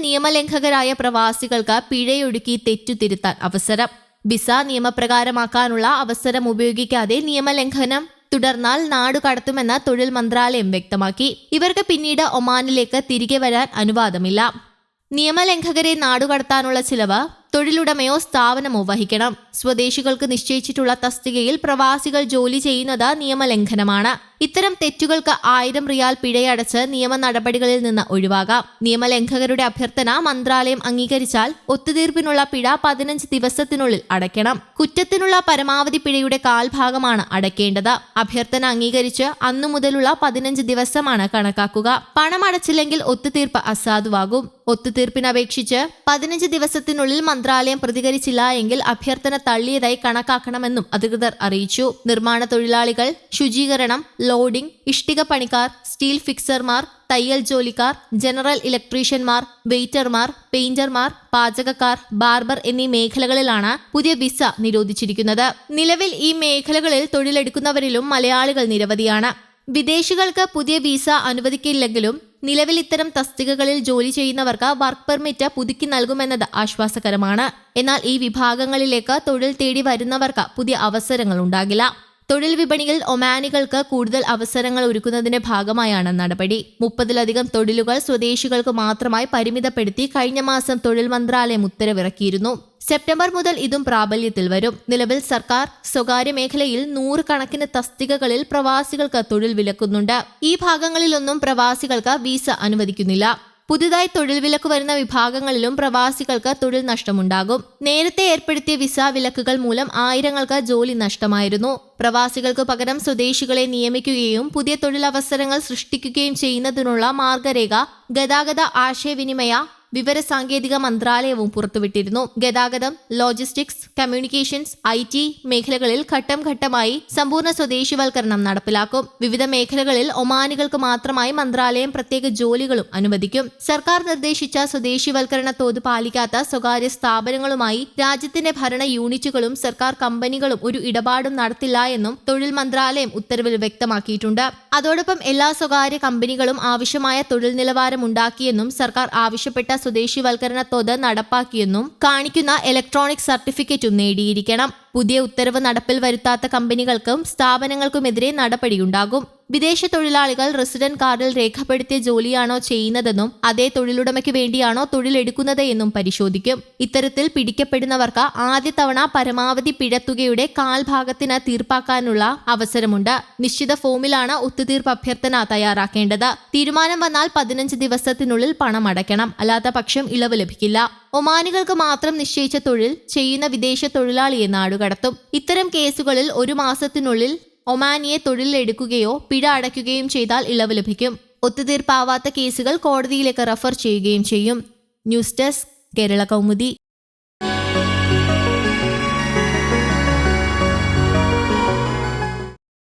നിയമലംഘകരായ പ്രവാസികൾക്ക് പിഴയൊടുക്കി തെറ്റുതിരുത്താൻ അവസരം. വിസ നിയമപ്രകാരമാക്കാനുള്ള അവസരം ഉപയോഗിക്കാതെ നിയമലംഘനം തുടർന്നാൽ നാടു കടത്തുമെന്ന് തൊഴിൽ മന്ത്രാലയം വ്യക്തമാക്കി. ഇവർക്ക് പിന്നീട് ഒമാനിലേക്ക് തിരികെ വരാൻ അനുവാദമില്ല. നിയമലംഘകരെ നാടുകടത്താനുള്ള ചിലവ് തൊഴിലുടമയോ സ്ഥാപനമോ വഹിക്കണം. സ്വദേശികൾക്ക് നിശ്ചയിച്ചിട്ടുള്ള തസ്തികയിൽ പ്രവാസികൾ ജോലി ചെയ്യുന്നത് നിയമലംഘനമാണ്. ഇത്തരം തെറ്റുകൾക്ക് ആയിരം റിയാൽ പിഴയടച്ച് നിയമ നടപടികളിൽ നിന്ന് ഒഴിവാകാം. നിയമലംഘകരുടെ അഭ്യർത്ഥന മന്ത്രാലയം അംഗീകരിച്ചാൽ ഒത്തുതീർപ്പിനുള്ള പിഴ പതിനഞ്ച് ദിവസത്തിനുള്ളിൽ അടയ്ക്കണം. കുറ്റത്തിനുള്ള പരമാവധി പിഴയുടെ കാൽഭാഗമാണ് അടയ്ക്കേണ്ടത്. അഭ്യർത്ഥന അംഗീകരിച്ച് അന്നു മുതലുള്ള പതിനഞ്ച് ദിവസമാണ് കണക്കാക്കുക. പണം അടച്ചില്ലെങ്കിൽ ഒത്തുതീർപ്പ് അസാധുവാകും. ഒത്തുതീർപ്പിന് അപേക്ഷിച്ച് പതിനഞ്ച് ദിവസത്തിനുള്ളിൽ മന്ത്രാലയം പ്രതികരിച്ചില്ല എങ്കിൽ അഭ്യർത്ഥന തള്ളിയതായി കണക്കാക്കണമെന്നും അധികൃതർ അറിയിച്ചു. നിർമ്മാണ തൊഴിലാളികൾ ശുചീകരണം ലോഡിംഗ് ഇഷ്ടിക പണിക്കാർ സ്റ്റീൽ ഫിക്സർമാർ തയ്യൽ ജോലിക്കാർ ജനറൽ ഇലക്ട്രീഷ്യന്മാർ വെയിറ്റർമാർ പെയിന്റർമാർ പാചകക്കാർ ബാർബർ എന്നീ മേഖലകളിലാണ് പുതിയ വിസ നിരോധിച്ചിരിക്കുന്നത്. നിലവിൽ ഈ മേഖലകളിൽ തൊഴിലെടുക്കുന്നവരിലും മലയാളികൾ നിരവധിയാണ്. വിദേശികൾക്ക് പുതിയ വിസ അനുവദിക്കില്ലെങ്കിലും നിലവിൽ ഇത്തരം തസ്തികകളിൽ ജോലി ചെയ്യുന്നവർക്ക് വർക്ക് പെർമിറ്റ് പുതുക്കി നൽകുമെന്നത് ആശ്വാസകരമാണ്. എന്നാൽ ഈ വിഭാഗങ്ങളിലേക്ക് തൊഴിൽ തേടി വരുന്നവർക്ക് പുതിയ അവസരങ്ങൾ ഉണ്ടാകില്ല. തൊഴിൽ വിപണിയിൽ ഒമാനികൾക്ക് കൂടുതൽ അവസരങ്ങൾ ഒരുക്കുന്നതിന്റെ ഭാഗമായാണ് നടപടി. മുപ്പതിലധികം തൊഴിലുകൾ സ്വദേശികൾക്ക് മാത്രമായി പരിമിതപ്പെടുത്തി കഴിഞ്ഞ മാസം തൊഴിൽ മന്ത്രാലയം ഉത്തരവിറക്കിയിരുന്നു. സെപ്റ്റംബർ മുതൽ ഇതും പ്രാബല്യത്തിൽ വരും. നിലവിൽ സർക്കാർ സ്വകാര്യ മേഖലയിൽ നൂറുകണക്കിന് തസ്തികകളിൽ പ്രവാസികൾക്ക് തൊഴിൽ വിലക്കുന്നുണ്ട്. ഈ ഭാഗങ്ങളിലൊന്നും പ്രവാസികൾക്ക് വിസ അനുവദിക്കുന്നില്ല. പുതുതായി തൊഴിൽ വിലക്ക് വരുന്ന വിഭാഗങ്ങളിലും പ്രവാസികൾക്ക് തൊഴിൽ നഷ്ടമുണ്ടാകും. നേരത്തെ ഏർപ്പെടുത്തിയ വിസ വിലക്കുകൾ മൂലം ആയിരങ്ങൾക്ക് ജോലി നഷ്ടമായിരുന്നു. പ്രവാസികൾക്ക് പകരം സ്വദേശികളെ നിയമിക്കുകയും പുതിയ തൊഴിലവസരങ്ങൾ സൃഷ്ടിക്കുകയും ചെയ്യുന്നതിനുള്ള മാർഗരേഖ ഗതാഗത ആശയവിനിമയ വിവരസാങ്കേതിക മന്ത്രാലയവും പുറത്തുവിട്ടിരുന്നു. ഗതാഗതം ലോജിസ്റ്റിക്സ് കമ്മ്യൂണിക്കേഷൻസ് ഐ ടി മേഖലകളിൽ ഘട്ടം ഘട്ടമായി സമ്പൂർണ സ്വദേശിവൽക്കരണം നടപ്പിലാക്കും. വിവിധ മേഖലകളിൽ ഒമാനികൾക്ക് മാത്രമായി മന്ത്രാലയം പ്രത്യേക ജോലികളും അനുവദിക്കും. സർക്കാർ നിർദ്ദേശിച്ച സ്വദേശിവൽക്കരണ തോത് പാലിക്കാത്ത സ്വകാര്യ സ്ഥാപനങ്ങളുമായി രാജ്യത്തിന്റെ ഭരണ യൂണിറ്റുകളും സർക്കാർ കമ്പനികളും ഒരു ഇടപാടും നടത്തില്ല എന്നും തൊഴിൽ മന്ത്രാലയം ഉത്തരവിൽ വ്യക്തമാക്കിയിട്ടുണ്ട്. അതോടൊപ്പം എല്ലാ സ്വകാര്യ കമ്പനികളും ആവശ്യമായ തൊഴിൽ നിലവാരം ഉണ്ടാക്കിയെന്നും സർക്കാർ ആവശ്യപ്പെട്ട സ്വദേശിവൽക്കരണ തോത് നടപ്പാക്കിയെന്നും കാണിക്കുന്ന ഇലക്ട്രോണിക് സർട്ടിഫിക്കറ്റും നേടിയിരിക്കണം. പുതിയ ഉത്തരവ് നടപ്പിൽ വരുത്താത്ത കമ്പനികൾക്കും സ്ഥാപനങ്ങൾക്കുമെതിരെ നടപടിയുണ്ടാകും. വിദേശ തൊഴിലാളികൾ റെസിഡന്റ് കാർഡിൽ രേഖപ്പെടുത്തിയ ജോലിയാണോ ചെയ്യുന്നതെന്നും അതേ തൊഴിലുടമയ്ക്ക് വേണ്ടിയാണോ തൊഴിലെടുക്കുന്നത് എന്നും പരിശോധിക്കും. ഇത്തരത്തിൽ പിടിക്കപ്പെടുന്നവർക്ക് ആദ്യ തവണ പരമാവധി പിഴത്തുകയുടെ കാൽഭാഗത്തിന് തീർപ്പാക്കാനുള്ള അവസരമുണ്ട്. നിശ്ചിത ഫോമിലാണ് ഒത്തുതീർപ്പ് അഭ്യർത്ഥന തയ്യാറാക്കേണ്ടത്. തീരുമാനം വന്നാൽ പതിനഞ്ച് ദിവസത്തിനുള്ളിൽ പണം അടയ്ക്കണം. അല്ലാത്ത പക്ഷം ഇളവ് ലഭിക്കില്ല. ഒമാനികൾക്ക് മാത്രം നിശ്ചയിച്ച തൊഴിൽ ചെയ്യുന്ന വിദേശ തൊഴിലാളിയെ നാടുകടത്തും. ഇത്തരം കേസുകളിൽ ഒരു മാസത്തിനുള്ളിൽ ഒമാനിയെ തൊഴിലെടുക്കുകയോ പിഴ അടയ്ക്കുകയും ചെയ്താൽ ഇളവ് ലഭിക്കും. ഒത്തുതീർപ്പാവാത്ത കേസുകൾ കോടതിയിലേക്ക് റഫർ ചെയ്യുകയും ചെയ്യും. News desk Kerala Kaumudi.